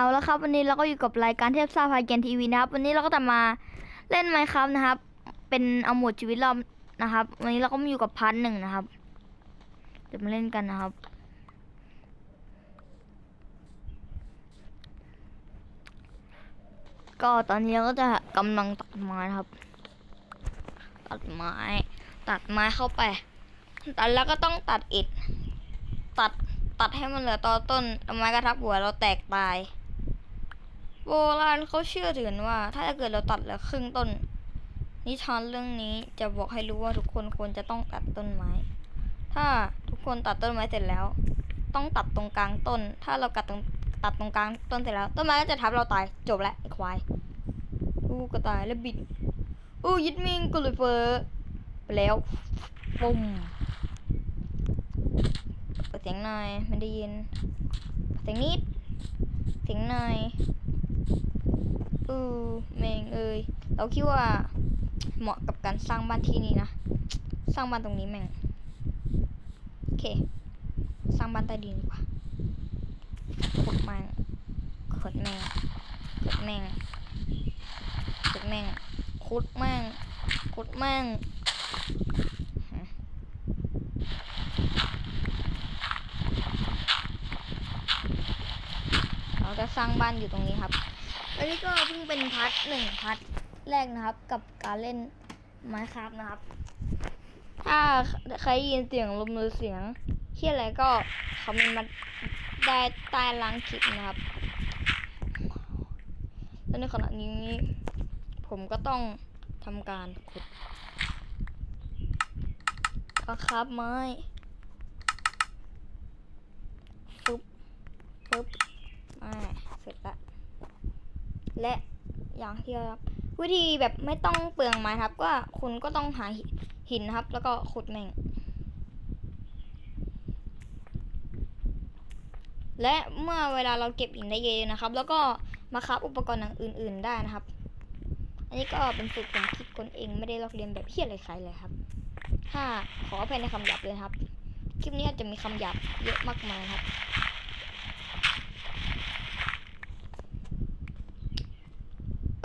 เอาละครับวันนี้เราก็อยู่กับรายการเทพซ่าพายเกนทีวีนะครับ วันนี้เราก็จะมาเล่นไมค์ครับนะครับ เป็นเอาหมดชีวิตเรานะครับ วันนี้เราก็มาอยู่กับพาร์ทหนึ่งนะครับเดี๋ยวมาเล่นกันนะครับ ก็ตอนนี้เราก็จะกำลังตัดไม้นะครับ ตัดไม้ ตัดไม้เข้าไปตัดแล้วก็ต้องตัดอิฐตัดตัดให้มันเหลือตอต้นแล้วไม้กระทับหัวเราแตกตาย โบราณเขาเชื่อถือว่า ถ้าเกิดเราตัดเหลือครึ่งต้น นิทานเรื่องนี้จะบอกให้รู้ว่าทุกคนควรจะต้องตัดต้นไม้ ถ้าทุกคนตัดต้นไม้เสร็จแล้ว ต้องตัดตรงกลางต้น ถ้าเรากัดตรงตัดตรงกลางต้นเสร็จแล้ว ต้นไม้ก็จะทับเราตายจบแล้วไอ้ควายอู้ก็ตายแล้วบิดอู้ยิดมิงก็เลยเฟอไปแล้วปุ้มเปิดเสียงหน่อยไม่ได้ยินเสียงนิดเสียงหน่อย เออแมงเอ้ยเราคิดว่าเหมาะกับการสร้างบ้านที่นี่นะ สร้างบ้านตรงนี้แม่ง โอเค สร้างบ้านใต้ดินดีกว่าขุดแมงขุดแมงขุดแมงขุดแมงขุดแมงขุดแมงเราจะสร้างบ้านอยู่ตรงนี้ครับ อันนี้ก็เพิ่งเป็นพาร์ทหนึ่งพาร์ทแรกนะครับ กับการเล่นไม้ครับนะครับ ถ้าใครยินเสียงลมหรือเสียงเฮียอะไรก็คอมเมนต์มาได้ใต้ล่างคลิปนะครับและในขณะนี้ผมก็ต้องทำการขุดก็ครับไม้ฟึบฟึบอ่าเสร็จละ และอย่างที่ครับวิธีแบบไม่ต้องเปลืองไม้ครับ ก็คุณก็ต้องหาหินครับ แล้วก็ขุดแม่ง และเมื่อเวลาเราเก็บหินได้เยอะนะครับ แล้วก็มาครับอุปกรณ์อื่น ๆได้นะครับ อันนี้ก็เป็นสูตรผมคิดคนเองไม่ได้ลอกเรียนแบบเพี้ยอะไรใครเลยครับ ถ้าขออภัยในคำหยาบเลยครับ คลิปนี้อาจจะมีคำหยาบเยอะมากมายครับ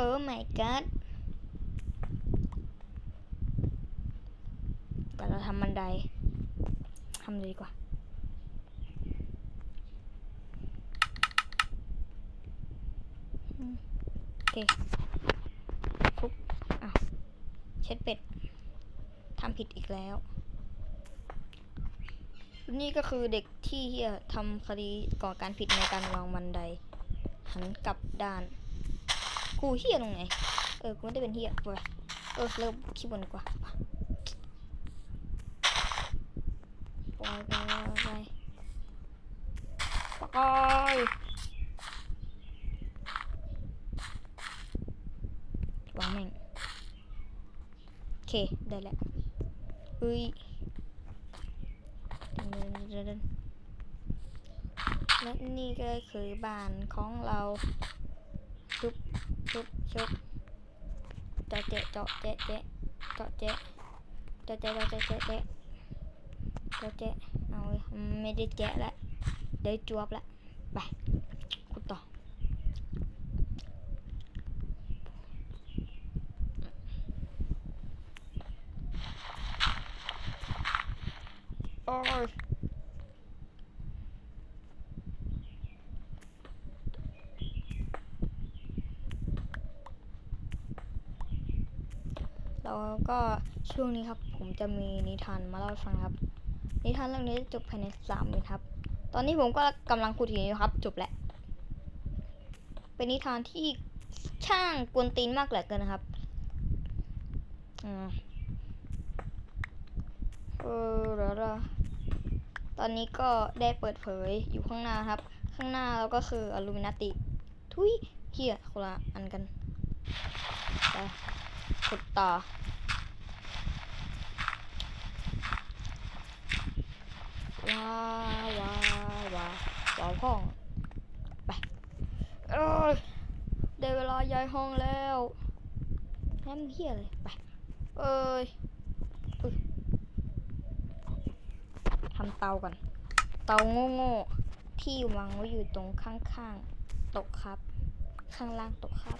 โอ้ my god แต่เราทำบันไดทำเลยดีกว่าโอเคฟุบอ้าวเช็ดเป็ดทำผิดอีกแล้ว นี่ก็คือเด็กที่ทำคดีก่อการผิดในการวางบันได หันกลับด้าน กูเฮียตรงไหน เออ กูไม่ได้เป็นเฮียเว้ยเออ เริ่มคลิปบนดีกว่าปล่อยไปไปปล่อยวางแม่งโอเค ได้แล้วเฮ้ยเดินเดินนและนี่ก็คือบ้านของเรา ชุบชุบเจาะเจ๊ะเจาะเจ๊ะเจ๊ะเจาะเจ๊ะเจาะเจ๊ะเจาะเจ๊ะเจ๊ะเจ๊ะเจาะเจ๊ะเอาเว้ยไม่ได้แจ๊ะแล้วเดี๋ยวจวบละไปขุดต่อโอ้ย แล้วก็ช่วงนี้ครับ ผมจะมีนิทานมาเล่าให้ฟังครับ นิทานเรื่องนี้จะจบภายในสามนาทีครับ ตอนนี้ผมก็กำลังขุดหินอยู่ครับ จบแล้วเป็นนิทานที่ช่างกวนตีนมากเหลือเกินนะครับอืมเออเดี๋ยวเราตอนนี้ก็ได้เปิดเผยอยู่ข้างหน้าครับ ข้างหน้าเราก็คืออลูมินาติ ทุยเฮียคนละอันกันไป ขุดต่อ ว้าวว้าว้าว้าห้อง ไปเอ้ยได้เวลาย้ายห้องแล้วแม่งเฮียเลยไป เอ้ยอุ๊ยทำเตาก่อน เตาโง่ๆที่วางไว้อยู่ตรงข้างๆตกครับ ข้างล่างตกครับ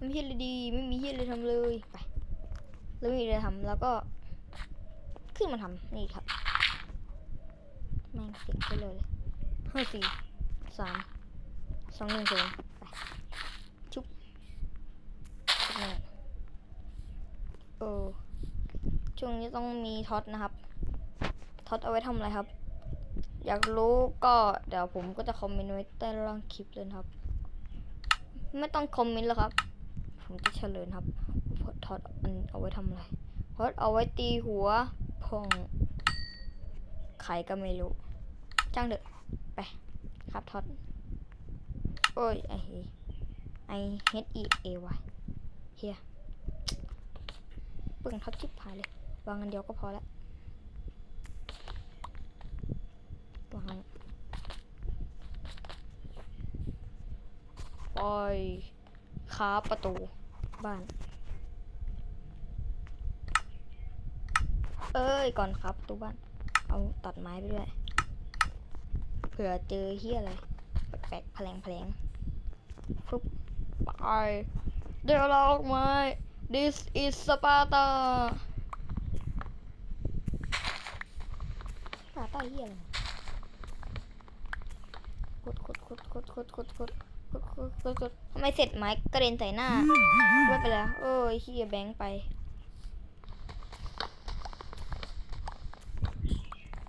ไม่มีอะไรดีไม่มีอะไรทำเลยไปแล้วไม่มีอะไรทำแล้วก็ขึ้นมาทำนี่ครับแม่งเสียงไปเลยห้าสี่สามสองหนึ่งศูนย์ไปชุบชุบหนึ่งเออช่วงนี้ต้องมีท็อตนะครับท็อตเอาไว้ทำอะไรครับ อยากรู้ก็เดี๋ยวผมก็จะคอมเมนต์ไว้ใต้ล่างคลิปเลยครับ ไม่ต้องคอมเมนต์แล้วครับ ผมจะเฉลยนครับพอทอตมันเอาไว้ทำอะไรท็อตเอาไว้ตีหัวพองใครก็ไม่รู้จ้างเถอะไปครับทอตโอ้ยไอไอเฮดอีเอวเฮียเปึ่งท็อตชิบหายเลยวางอันเดียวก็พอแล้ววางปล่อยค้าประตู บ้าน เอ้ย ก่อนครับตู้บ้าน เอาตัดไม้ไปด้วย เผื่อเจอเฮียอะไร แปลกๆแผลงแผลงฟุ๊บไปเดี๋ยวเราออกมา this is Sparta ตาใต้เฮียเลยขุดขุดขุดขุดขุดขุดขุด ทำไมเสร็จไม้กระเด็นใส่หน้าไม่ไปแล้วโอ้ยขี้ยแบงค์ไป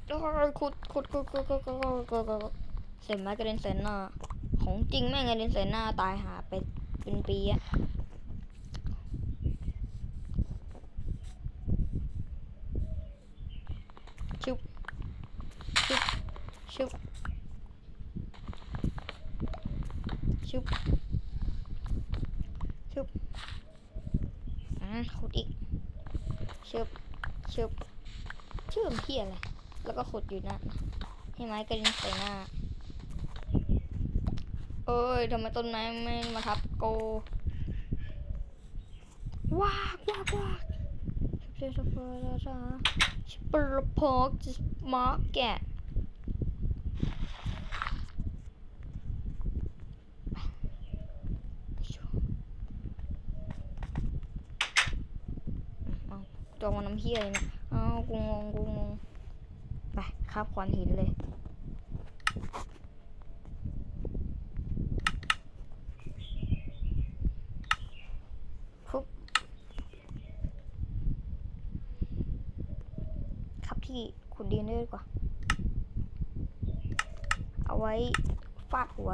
โอ้ยขุดขุดขุดขุดขุดขุดขุดขุดขุดเสร็จไม้กระเด็นใส่หน้า ของจริงแม่งกระเด็นใส่หน้าตายหาไปเป็นปีอะชุบชุบชุบ ชุบชุบอ่าขุดอีกชุบชุบชื่อมเพี้ยอะไรแล้วก็ขุดอยู่นะให้ไม้กระเด็นใส่หน้า เอ้ยทำไมต้นไม้ไม่มาทับโกว้ากว้ากว้ากเชื่อสัพพะราชิปรพอกจิมาแกะเอา ตัวมันน้ำเฮียเลยเนี่ยเอากูงงกูงงไปคาบขวานหินเลยฟุบครับที่ขุดดินด้วยดีกว่า เอาไว้ฟาดหัว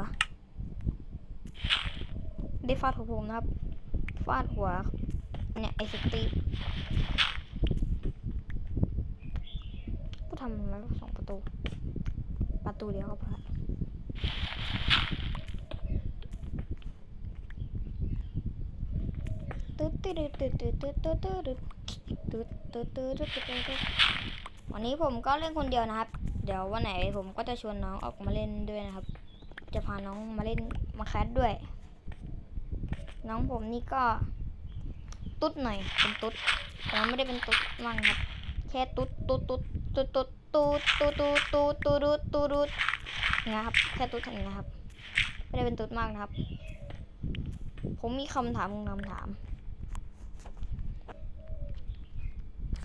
ได้ฟาดหัวผมนะครับ ฟาดหัว เนี่ย ไอสตีฟก็ ทำมาแล้วสองประตู ประตูเดียวก็พอตึ๊ดตึ๊ดตึ๊ดตึ๊ดตึ๊ดตึ๊ดตึ๊ดตึ๊ดตึ๊ดตึ๊ดตึ๊ดตึ๊ดตึ๊ดวันนี้ผมก็เล่นคนเดียวนะครับ เดี๋ยววันไหนผมก็จะชวนน้องออกมาเล่นด้วยนะครับ จะพาน้องมาเล่นมาแคสด้วย น้องผมนี่ก็ตุ๊ดหน่อยเป็นตุ๊ดแต่ไม่ได้เป็นตุ๊ดมั่งครับ แค่ตุ๊ดตุ๊ดตุ๊ด ตุ๊ดตุ๊ดตุ๊ดตุ๊ดตุ๊ดตุ๊ดตุ๊ดตุ๊ดตุ๊ดอย่างครับแค่ตุ๊ดอย่างเงี้ยครับ ไม่ได้เป็นตุ๊ดมากนะครับ ผมมีคำถามคำถาม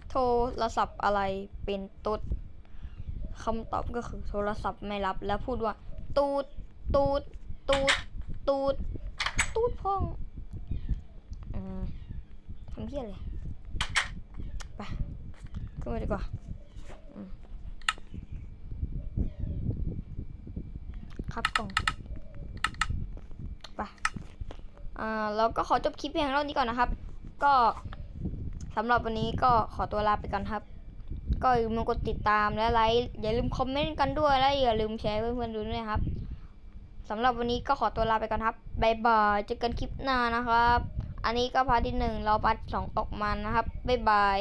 โทรศัพท์อะไรเป็นตุ๊ดคำตอบก็คือโทรศัพท์ไม่รับแล้วพูดว่าตูดตูดตูดตูดตูดพ่องอทำเพี้ยอะไรไปขึ้นมาดีกว่าอืม ครับกล่องไปอ่าแล้วก็ขอจบคลิปเพียงเท่านี้ก่อนนะครับ ก็สำหรับวันนี้ก็ขอตัวลาไปก่อนครับ ก็อย่าลืมกดติดตามและไลค์อย่าลืมคอมเมนต์กันด้วยและอย่าลืมแชร์เพื่อนๆดูด้วยนะครับสำหรับวันนี้ก็ขอตัวลาไปก่อนครับบายบายเจอกันคลิปหน้านะครับ อันนี้ก็พาร์ทที่หนึ่งเราพาร์ทสองออกมานะครับบายบาย